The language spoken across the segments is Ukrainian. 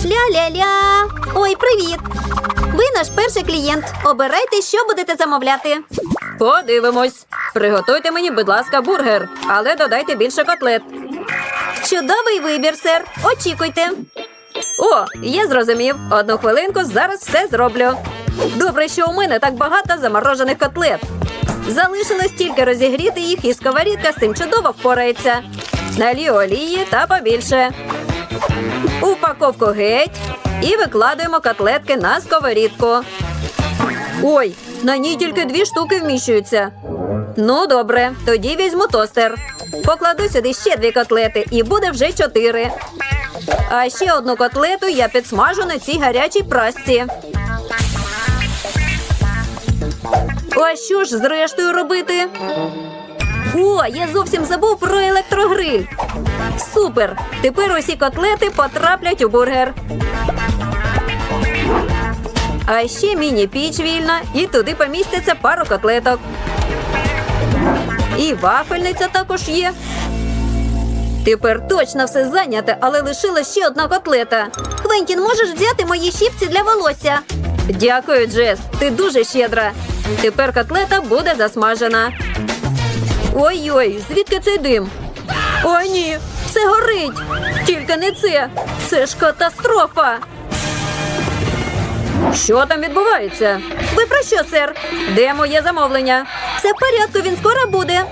Ля-ля-ля. Ой, привіт. Ви наш перший клієнт. Обирайте, що будете замовляти. Подивимось. Приготуйте мені, будь ласка, бургер, але додайте більше котлет. Чудовий вибір, сер. Очікуйте. О, я зрозумів. Одну хвилинку, зараз все зроблю. Добре, що у мене так багато заморожених котлет. Залишилось тільки розігріти їх, і сковорідка з цим чудово впорається. Налію олії та побільше. Упаковку геть і викладаємо котлетки на сковорідку. Ой, на ній тільки дві штуки вміщуються. Ну, добре, тоді візьму тостер. Покладу сюди ще дві котлети, і буде вже чотири. А ще одну котлету я підсмажу на цій гарячій прасці. А що ж зрештою робити? О, я зовсім забув про електрогриль. Супер! Тепер усі котлети потраплять у бургер. А ще міні-піч вільна, і туди поміститься пару котлеток. І вафельниця також є. Тепер точно все зайняте, але лишилась ще одна котлета. Квентін, можеш взяти мої щіпці для волосся? Дякую, Джес. Ти дуже щедра. Тепер котлета буде засмажена. Ой-ой, звідки цей дим? О, ні, все горить. Тільки не це. Це ж катастрофа. Що там відбувається? Ви про що, сер? Де моє замовлення? Все в порядку, він скоро буде.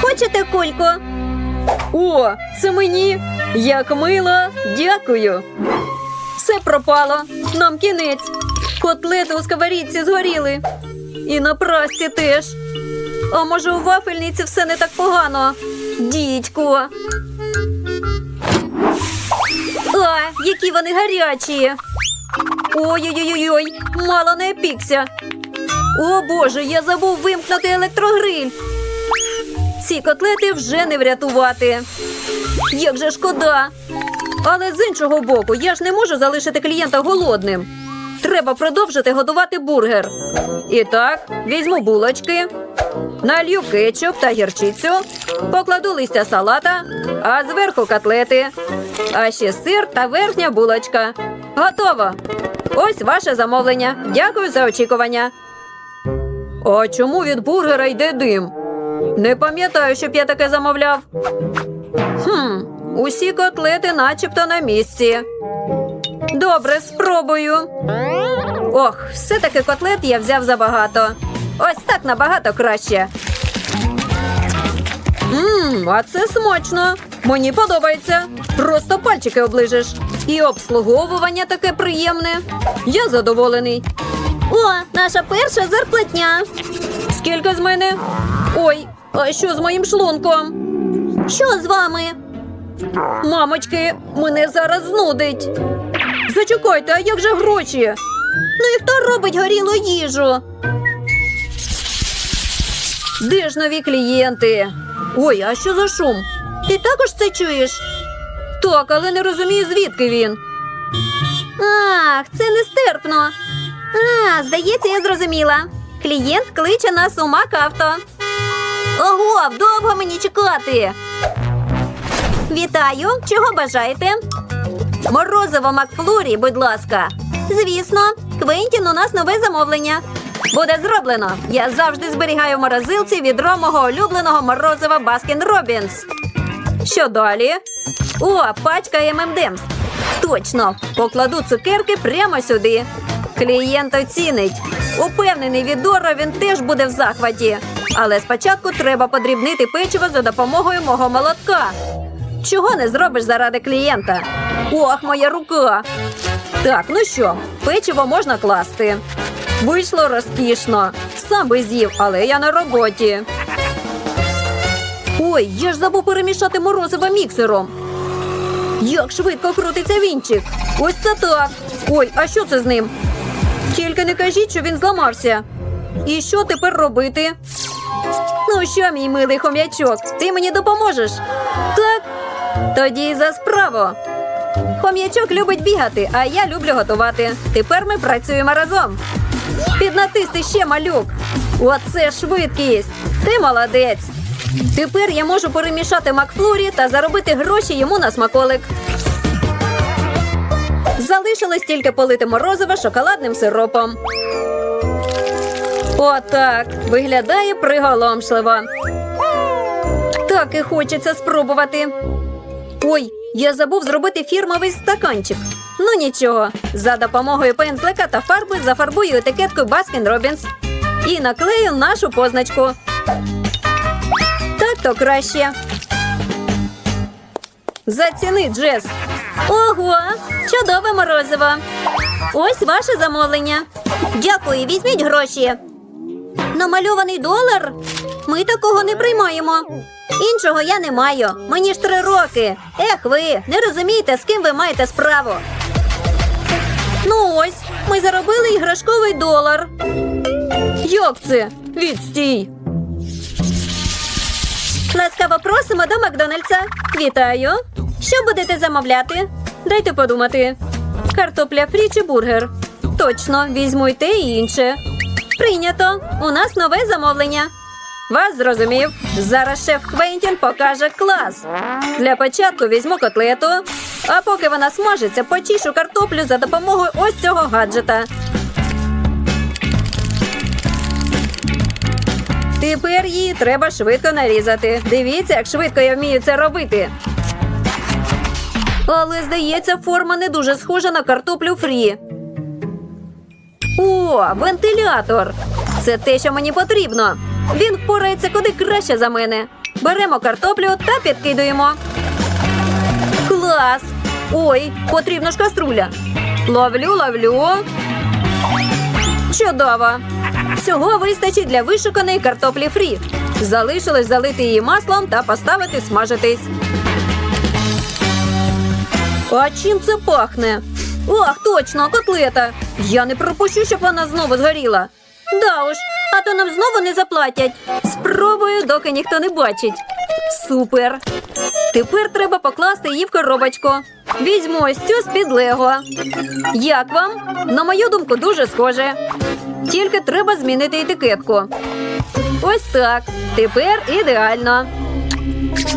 Хочете кульку? О, це мені. Як мило, дякую. Все пропало. Нам кінець. Котлети у сковорідці згоріли. І на прасці теж. А може, у вафельниці все не так погано? Дідько. А, які вони гарячі. Ой-ой-ой, мало не опікся. О Боже, я забув вимкнути електрогриль. Ці котлети вже не врятувати. Як же шкода. Але з іншого боку, я ж не можу залишити клієнта голодним. Треба продовжити готувати бургер. І так, візьму булочки, налью кетчуп та гірчицю, покладу листя салата, а зверху котлети, а ще сир та верхня булочка. Готово. Ось ваше замовлення. Дякую за очікування. А чому від бургера йде дим? Не пам'ятаю, щоб я таке замовляв. Хм, усі котлети начебто на місці. Добре, спробую. Ох, все-таки котлет я взяв забагато. Ось так набагато краще. Мм, а це смачно. Мені подобається. Просто пальчики оближеш. І обслуговування таке приємне. Я задоволений. О, наша перша зарплатня. Скільки з мене? Ой, а що з моїм шлунком? Що з вами? Мамочки, мене зараз знудить. Зачекайте, а як же гроші? Ну і хто робить горілу їжу? Де ж нові клієнти? Ой, а що за шум? Ти також це чуєш? Так, але не розумію, звідки він. Ах, це нестерпно. А, здається, я зрозуміла. Клієнт кличе нас у Макавто. Ого, довго мені чекати. Вітаю, чого бажаєте? Морозиво Макфлурі, будь ласка. Звісно, Квентін, у нас нове замовлення. Буде зроблено. Я завжди зберігаю в морозилці відро мого улюбленого морозива Баскін Робінс. Що далі? О, пачка ММДМС. Точно, покладу цукерки прямо сюди. Клієнт оцінить. Упевнений від Доро він теж буде в захваті. Але спочатку треба подрібнити печиво за допомогою мого молотка. Чого не зробиш заради клієнта? Ох, моя рука. Так, ну що, печиво можна класти. Вийшло розкішно. Сам би з'їв, але я на роботі. Ой, я ж забув перемішати морозиво міксером. Як швидко крутиться вінчик. Ось це так. Ой, а що це з ним? Тільки не кажіть, що він зламався. І що тепер робити? Ну що, мій милий хом'ячок, ти мені допоможеш? Так. Тоді за справу. Хом'ячок любить бігати, а я люблю готувати. Тепер ми працюємо разом. Піднатисти ще малюк. Оце швидкість. Ти молодець. Тепер я можу перемішати Макфлурі та заробити гроші йому на смаколик. Залишилось тільки полити морозиво шоколадним сиропом. Отак виглядає приголомшливо. Так і хочеться спробувати. Ой, я забув зробити фірмовий стаканчик. Ну нічого, за допомогою пензлика та фарби зафарбую етикетку Баскін Робінс і наклею нашу позначку. Так то краще. Заціни, Джес. Ого, чудове морозиво. Ось ваше замовлення. Дякую, візьміть гроші. Намальований долар? Ми такого не приймаємо. Іншого я не маю. Мені ж три роки. Ех ви, не розумієте, з ким ви маєте справу. Ну ось, ми заробили іграшковий долар. Як це? Відстій. Ласкаво просимо до Макдональдса. Вітаю. Що будете замовляти? Дайте подумати. Картопля фрі чи бургер? Точно, візьму й те і інше. Прийнято. У нас нове замовлення. Вас зрозумів. Зараз шеф Квентін покаже клас. Для початку візьму котлету, а поки вона смажиться, почішу картоплю за допомогою ось цього гаджета. Тепер її треба швидко нарізати. Дивіться, як швидко я вмію це робити. Але, здається, форма не дуже схожа на картоплю фрі. О, вентилятор! Це те, що мені потрібно. Він впорається куди краще за мене. Беремо картоплю та підкидуємо. Клас! Ой, потрібна ж каструля. Ловлю, ловлю. Чудово! Всього вистачить для вишуканої картоплі фрі. Залишилось залити її маслом та поставити смажитись. А чим це пахне? Ах, точно, котлета. Я не пропущу, щоб вона знову згоріла. Да уж, а то нам знову не заплатять. Спробую, доки ніхто не бачить. Супер. Тепер треба покласти її в коробочку. Візьму ось цю з-під Лего. Як вам? На мою думку, дуже схоже. Тільки треба змінити етикетку. Ось так. Тепер ідеально.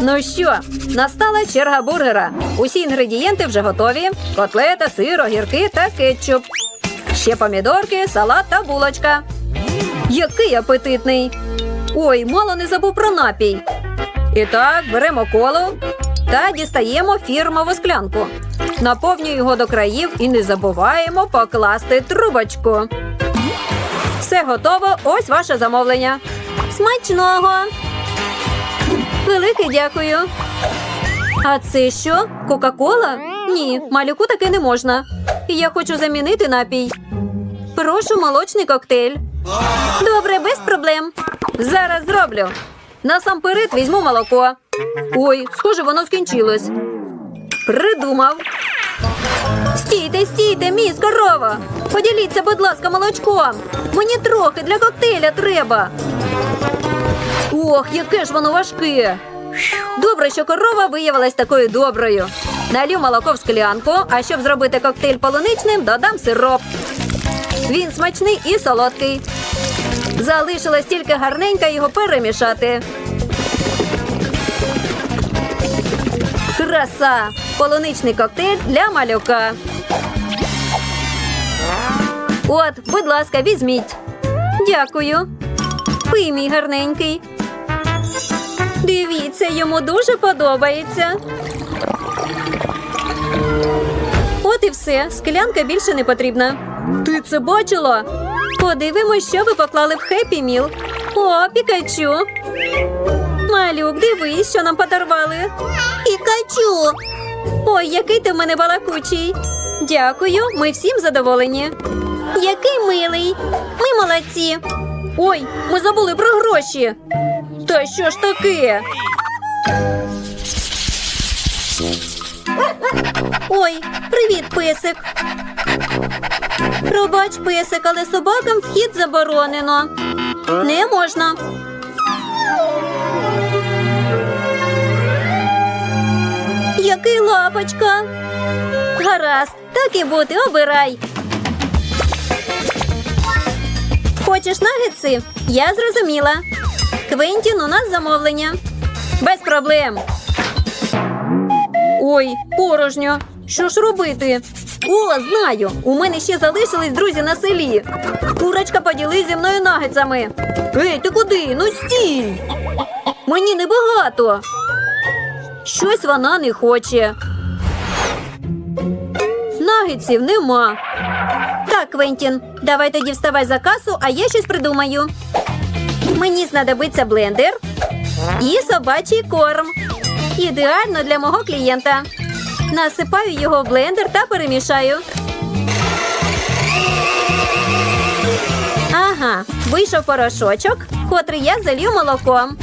Ну що, настала черга бургера. Усі інгредієнти вже готові: котлета, сир, огірки та кетчуп. Ще помідорки, салат та булочка. Який апетитний! Ой, мало не забув про напій. І так, беремо коло та дістаємо фірмову склянку. Наповнюємо його до країв і не забуваємо покласти трубочку. Все готово. Ось ваше замовлення. Смачного. Велике дякую. А це що? Кока-кола? Ні, малюку таке не можна. Я хочу замінити напій. Прошу молочний коктейль. Добре, без проблем. Зараз зроблю. Насамперед візьму молоко. Ой, схоже, воно скінчилось. Придумав. Стійте, стійте, міс корова. Поділіться, будь ласка, молочком. Мені трохи для коктейля треба. Ох, яке ж воно важке. Добре, що корова виявилась такою доброю. Налю молоко в склянку, а щоб зробити коктейль полуничним, додам сироп. Він смачний і солодкий. Залишилось тільки гарненько його перемішати. Краса! Полуничний коктейль для малюка. От, будь ласка, візьміть. Дякую. Пий, мій гарненький. Дивіться, йому дуже подобається. От і все. Склянка більше не потрібна. Ти це бачила? Подивимось, що ви поклали в хеппі міл. О, пікачу. Малюк, дивись, що нам подарували. Пікачу. Ой, який ти в мене балакучий. Дякую, ми всім задоволені. Який милий. Ми молодці. Ой, ми забули про гроші. Та що ж таке? Ой, привіт, песик. Пробач, песик, але собакам вхід заборонено. Не можна. Який лапочка. Гаразд, так і бути, обирай. Хочеш нагетси? Я зрозуміла. Квентін, у нас замовлення. Без проблем. Ой, порожньо. Що ж робити? О, знаю! У мене ще залишились друзі на селі. Курочка поділись зі мною нагетсами. Ей, ти куди? Ну стій! Мені небагато. Щось вона не хоче. Нагетсів нема. Так, Квентін, давай тоді вставай за касу, а я щось придумаю. Мені знадобиться блендер і собачий корм. Ідеально для мого клієнта. Насипаю його в блендер та перемішаю. Ага, вийшов порошочок, котрий я залью молоком.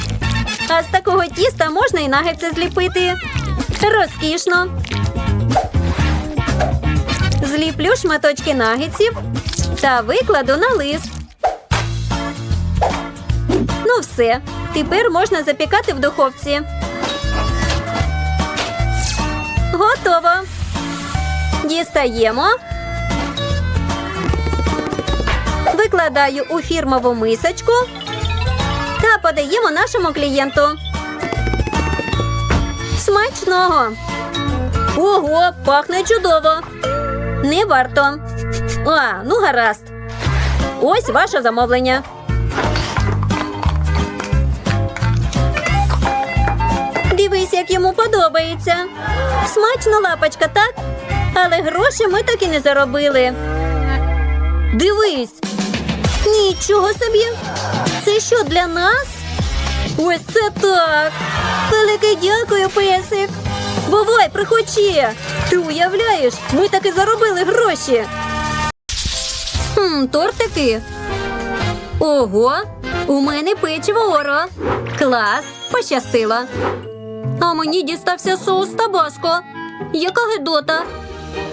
А з такого тіста можна і нагетси зліпити. Розкішно. Зліплю шматочки нагетсів та викладу на лист. Ну все, тепер можна запікати в духовці. Готово. Дістаємо. Викладаю у фірмову мисочку та подаємо нашому клієнту. Смачного! Ого, пахне чудово. Не варто. А, ну гаразд. Ось ваше замовлення. Як йому подобається. Смачно лапочка, так? Але гроші ми так і не заробили. Дивись. Нічого собі. Це що для нас? Ось це так. Велике дякую, песик. Бувай, приходче. Ти уявляєш, ми таки заробили гроші. Хм, тортики. Ого, у мене печиво оро. Клас, пощастило. А мені дістався соус табаско. Яка гидота.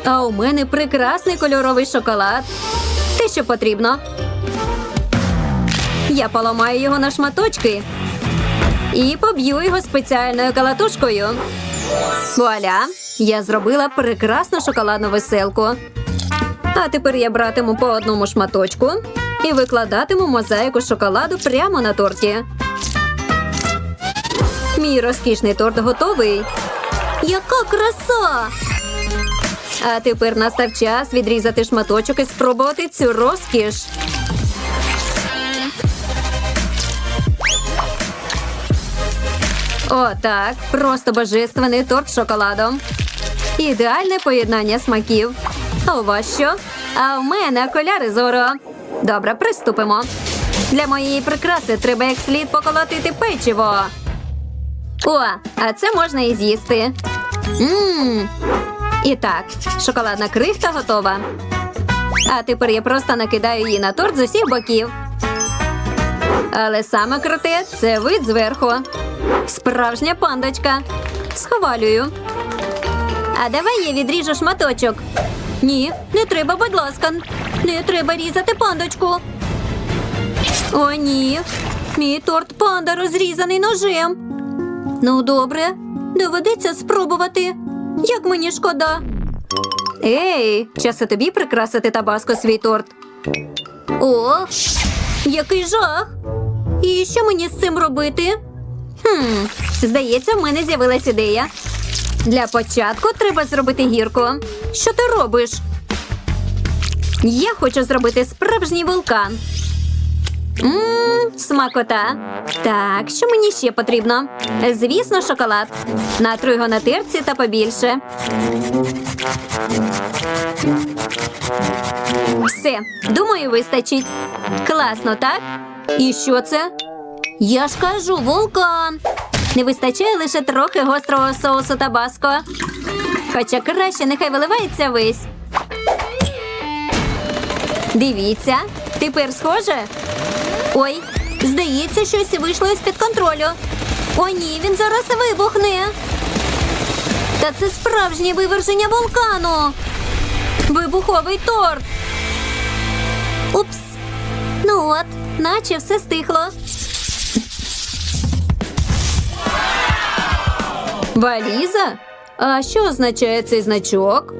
А у мене прекрасний кольоровий шоколад. Те, що потрібно. Я поламаю його на шматочки і поб'ю його спеціальною калатушкою. Вуаля! Я зробила прекрасну шоколадну веселку. А тепер я братиму по одному шматочку і викладатиму мозаїку шоколаду прямо на торті. Мій розкішний торт готовий. Яка краса! А тепер настав час відрізати шматочок і спробувати цю розкіш. О, так, просто божественний торт з шоколадом. Ідеальне поєднання смаків. А у вас що? А у мене окуляри зоро. Добре, приступимо. Для моєї прикраси треба як слід поколотити печиво. О, а це можна і з'їсти. Мм. І так, шоколадна крихта готова. А тепер я просто накидаю її на торт з усіх боків. Але саме круте це вид зверху. Справжня пандочка. Схвалюю. А давай я відріжу шматочок. Ні, не треба, будь ласка. Не треба різати пандочку. О, ні. Мій торт панда розрізаний ножем. Ну, добре, доведеться спробувати. Як мені шкода. Ей, час і тобі прикрасити табаско свій торт. О, який жах! І що мені з цим робити? Хм, здається, в мене з'явилась ідея. Для початку треба зробити гірку. Що ти робиш? Я хочу зробити справжній вулкан. Мм, смакота. Так, що мені ще потрібно? Звісно, шоколад. Натру його на терці та побільше. Все, думаю, вистачить. Класно, так? І що це? Я ж кажу, вулкан. Не вистачає лише трохи гострого соусу табаско. Хоча краще нехай виливається весь. Дивіться, тепер схоже. Ой, здається, щось вийшло із-під контролю. О, ні, він зараз вибухне. Та це справжнє виверження вулкану. Вибуховий торт. Упс. Ну от, наче все стихло. Валіза? А що означає цей значок?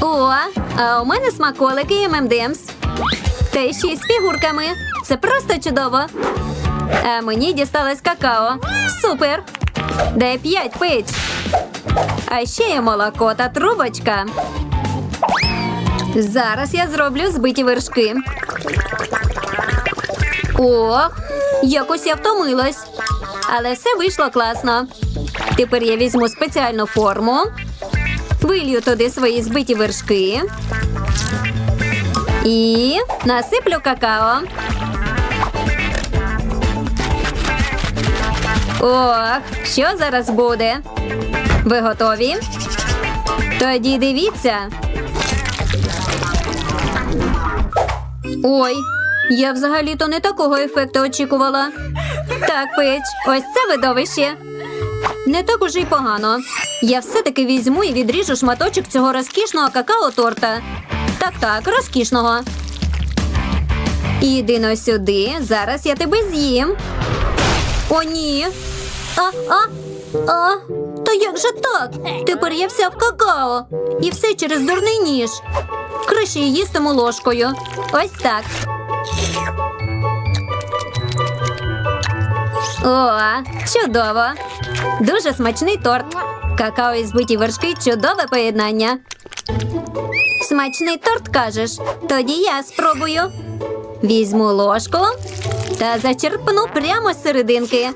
О, а у мене смаколики і ММДМС. Та ще й з фігурками. Це просто чудово. А мені дісталось какао. Супер! Дай п'ять пич. А ще є молоко та трубочка. Зараз я зроблю збиті вершки. Ох, якось я втомилась. Але все вийшло класно. Тепер я візьму спеціальну форму, вилью туди свої збиті вершки і насиплю какао. Ох, що зараз буде? Ви готові? Тоді дивіться. Ой, я взагалі-то не такого ефекту очікувала. Так, пич, ось це видовище. Не так уже й погано. Я все-таки візьму і відріжу шматочок цього розкішного какао-торта. Так, так, розкішного. Іди но сюди, зараз я тебе з'їм. О, ні. А, а, а, то як же так? Тепер я вся в какао. І все через дурний ніж. Краще їстиму ложкою. Ось так. О, чудово. Дуже смачний торт. Какао і збиті вершки чудове поєднання. Смачний торт кажеш? Тоді я спробую. Візьму ложку та зачерпну прямо з серединки.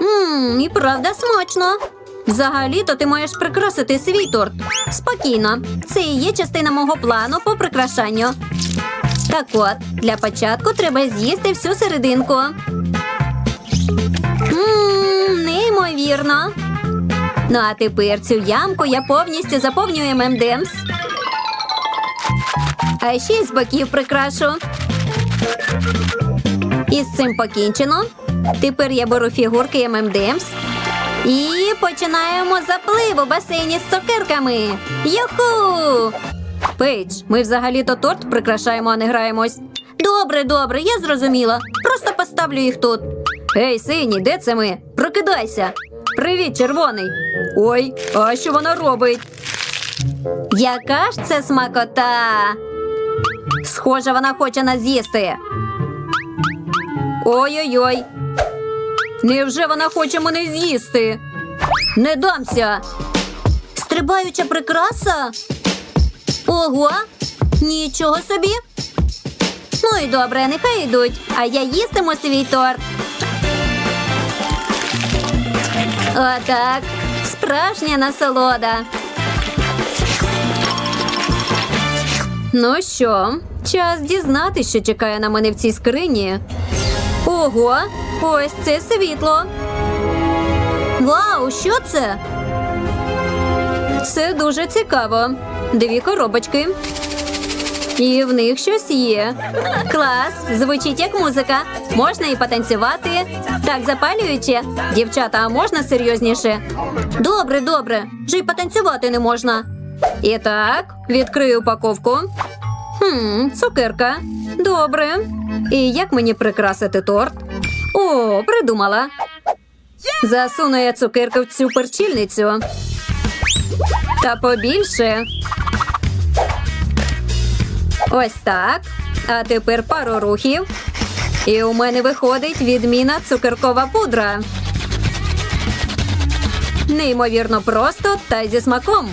Ммм, і правда смачно. Взагалі-то ти маєш прикрасити свій торт. Спокійно. Це і є частина мого плану по прикрашанню. Так от, для початку треба з'їсти всю серединку. Ммм, неймовірно. Ну а тепер цю ямку я повністю заповнюю ММДМС. А ще з боків прикрашу. І з цим покінчено. Тепер я беру фігурки ММДМС і починаємо заплив у басейні з цукерками. Юху! Пейдж, ми взагалі-то торт прикрашаємо, а не граємось. Добре, добре, я зрозуміла. Просто поставлю їх тут. Ей, синій, де це ми? Прокидайся. Привіт, червоний. Ой, а що вона робить? Яка ж це смакота? Схоже, вона хоче нас з'їсти. Ой-ой-ой. Невже вона хоче мене з'їсти? Не дамся. Стрибаюча прикраса? Ого, нічого собі. Ну і добре, нехай йдуть, а я їстиму свій торт. Отак, справжня насолода. Ну що, час дізнатися, що чекає на мене в цій скрині. Ого, ось це світло. Вау, що це? Це дуже цікаво. Дві коробочки. І в них щось є. Клас, звучить як музика. Можна і потанцювати. Так запалююче. Дівчата, а можна серйозніше? Добре, добре. Вже й потанцювати не можна. І так, відкрию упаковку. Хм, цукерка. Добре. І як мені прикрасити торт? О, придумала. Засуну я цукерку в цю перчільницю. Та побільше. Ось так. А тепер пару рухів. І у мене виходить відміна цукеркова пудра. Неймовірно просто та й зі смаком.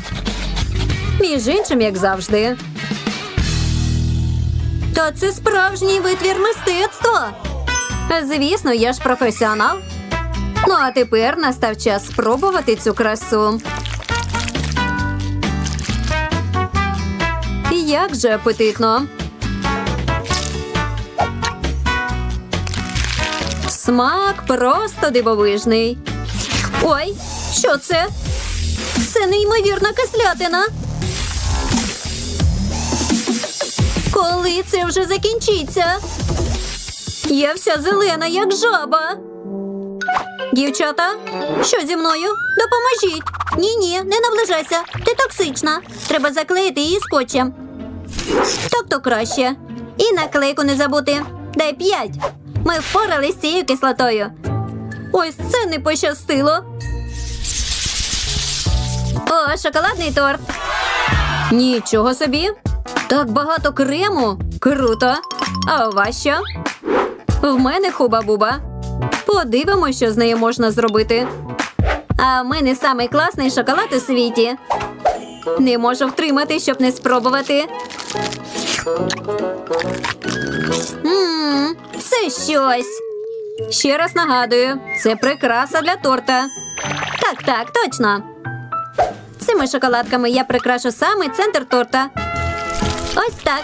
Між іншим, як завжди. Та це справжній витвір мистецтва. Звісно, я ж професіонал. Ну а тепер настав час спробувати цю красу. Як же апетитно. Смак просто дивовижний. Ой, що це? Це неймовірна кислятина. Коли це вже закінчиться? Я вся зелена, як жаба. Дівчата, що зі мною? Допоможіть. Ні, ні, не наближайся. Ти токсична. Треба заклеїти її скотчем. Так то краще. І наклейку не забути. Дай п'ять. Ми впорались з цією кислотою. Ось це не пощастило. О, шоколадний торт. Нічого собі. Так багато крему. Круто. А у вас що? В мене хуба-буба. Подивимось, що з нею можна зробити. А в мене самий класний шоколад у світі. Не можу втримати, щоб не спробувати. Ммм, це щось. Ще раз нагадую, це прикраса для торта. Так, так, точно. Цими шоколадками я прикрашу саме центр торта. Ось так.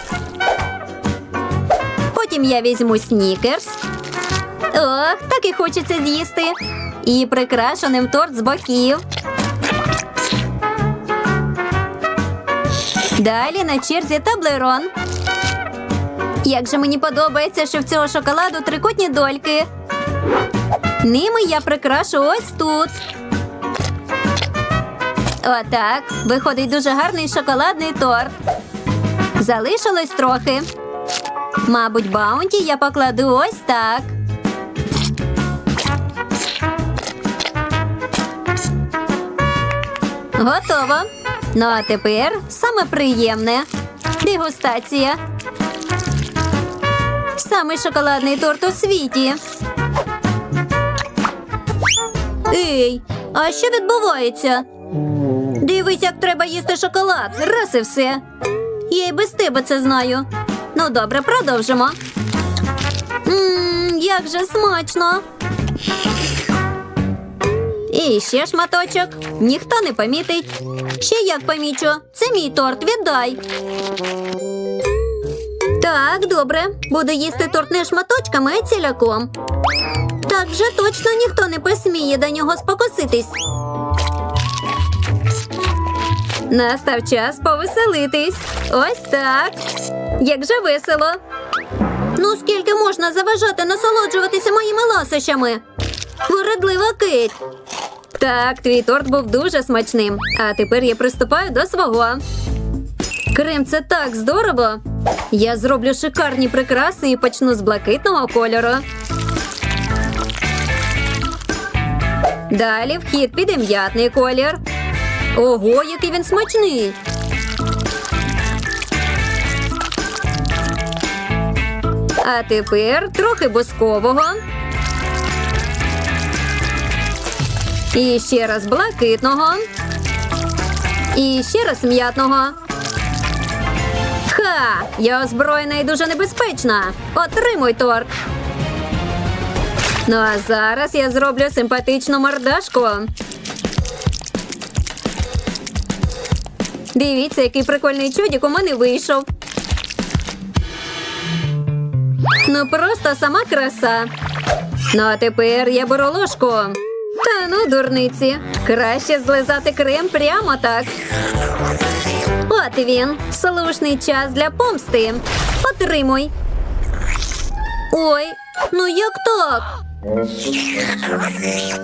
Потім я візьму снікерс. Ох, так і хочеться з'їсти. І прикрашу ним торт з боків. Далі на черзі таблерон. Як же мені подобається, що в цього шоколаду трикутні дольки. Ними я прикрашу ось тут. Отак. Виходить дуже гарний шоколадний торт. Залишилось трохи. Мабуть, баунті я покладу ось так. Готово. Ну а тепер саме приємне. Дегустація. Самий шоколадний торт у світі. Ей, а що відбувається? Дивись, як треба їсти шоколад. Раз і все. Я й без тебе це знаю. Ну, добре, продовжимо. Ммм, як же смачно. І ще шматочок. Ніхто не помітить. Ще як помічу. Це мій торт, віддай. Так, добре. Буду їсти торт не шматочками, а ціляком. Так вже точно ніхто не посміє до нього спокуситись. Настав час повеселитись. Ось так. Як же весело. Ну, скільки можна заважати насолоджуватися моїми ласощами? Вередлива Кейт. Так, твій торт був дуже смачним. А тепер я приступаю до свого. Крем, це так здорово. Я зроблю шикарні прикраси і почну з блакитного кольору. Далі в хід піде м'ятний колір. Ого, який він смачний. А тепер трохи бускового. І ще раз блакитного. І ще раз м'ятного. Ха! Я озброєна і дуже небезпечна. Отримуй торт. Ну а зараз я зроблю симпатичну мордашку. Дивіться, який прикольний чудик у мене вийшов. Ну просто сама краса. Ну а тепер я беру ложку. Та ну, дурниці. Краще злизати крем прямо так. От він. Слушний час для помсти. Отримуй. Ой, ну як так?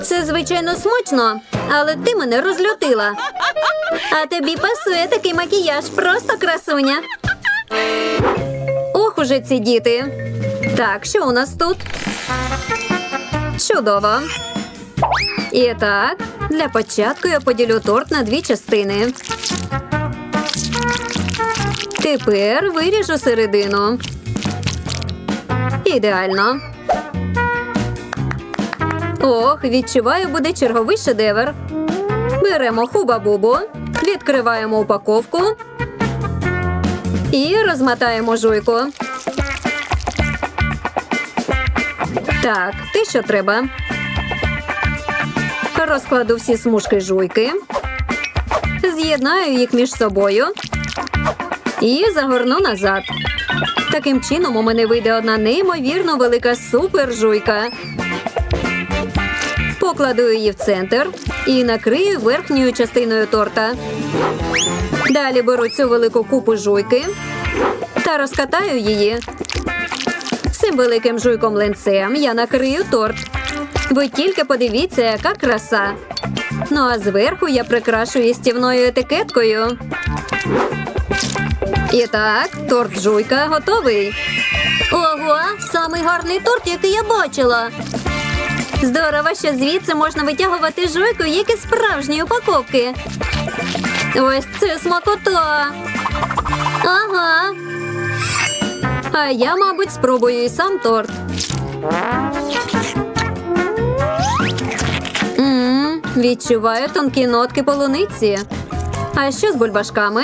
Це звичайно смачно, але ти мене розлютила. А тобі пасує такий макіяж, просто красуня. Ох уже ці діти. Так, що у нас тут? Чудово. І так, для початку я поділю торт на дві частини. Тепер виріжу середину. Ідеально. Ох, відчуваю, буде черговий шедевр. Беремо хуба-бубу, відкриваємо упаковку і розмотаємо жуйку. Так, те, що треба. Розкладу всі смужки жуйки, з'єднаю їх між собою і загорну назад. Таким чином у мене вийде одна неймовірно велика супержуйка. Покладу її в центр і накрию верхньою частиною торта. Далі беру цю велику купу жуйки та розкатаю її. Цим великим жуйком ленцем я накрию торт. Ви тільки подивіться, яка краса. Ну а зверху я прикрашу їстівною етикеткою. І так, торт жуйка готовий. Ого, самий гарний торт, який я бачила. Здорово, що звідси можна витягувати жуйку, як із справжньої упаковки. Ось це смакота. Ага. А я, мабуть, спробую і сам торт. Відчуваю тонкі нотки полуниці. А що з бульбашками?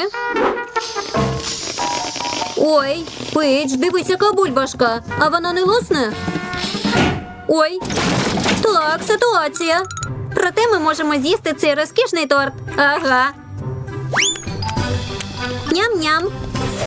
Ой, Пейдж, дивись, яка бульбашка. А вона не лусне? Ой, так, ситуація. Проте ми можемо з'їсти цей розкішний торт. Ага. Ням-ням.